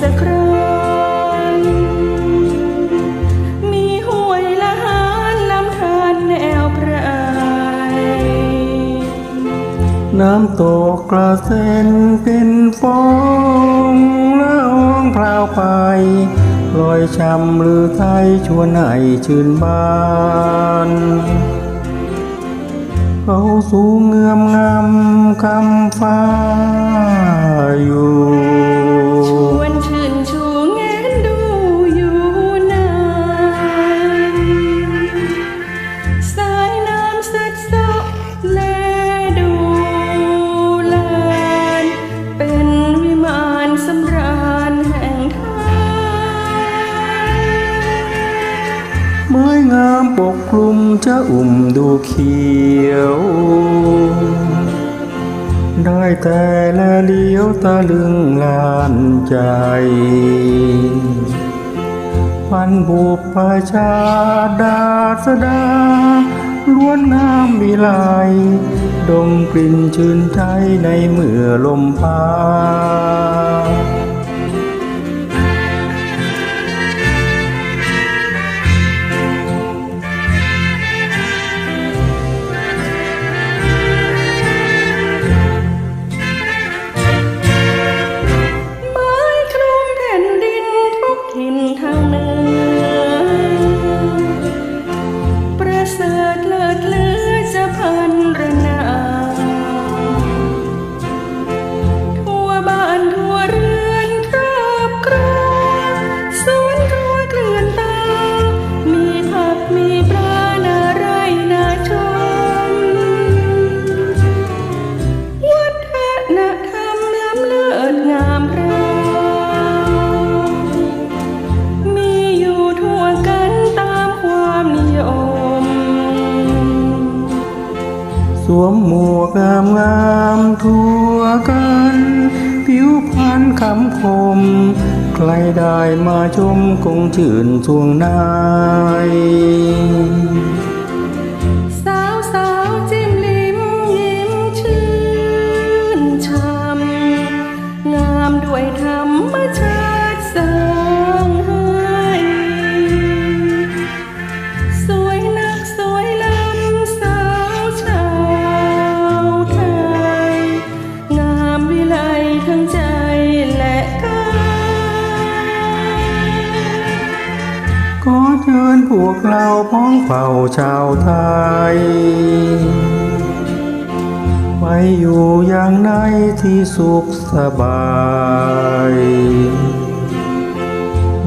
สักครั้ง มีห้วยละหานน้ำคานแนวพระอายน้ำตกกระเซ็นเป็นฟองละอองพราวไปลอยช้ำลือไทยชวนให้ชื่นบานเขาสูงเงื่อมงามคำฟ้าอยู่ ไม้งามปกคลุมจะอุ่มดูเขียว ได้แต่ละเลี้ยวตะลึงลานใจพันบุพพชาดาสดา ล้วนงามวิไลดมกลิ่นชื่นใจในเมื่อลมพา วมหมวกงามงามๆทั่วกัน ผิวพรรณคำคม ใครได้มาชมคงชื่นช่วงนาย อนพวกเราพ้องเผ่าชาวไทย ไปอยู่อย่างในที่สุขสบาย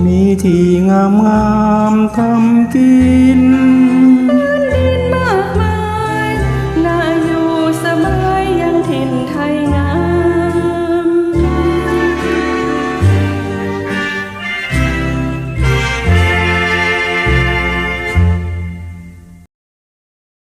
มีที่งามงามทำกิน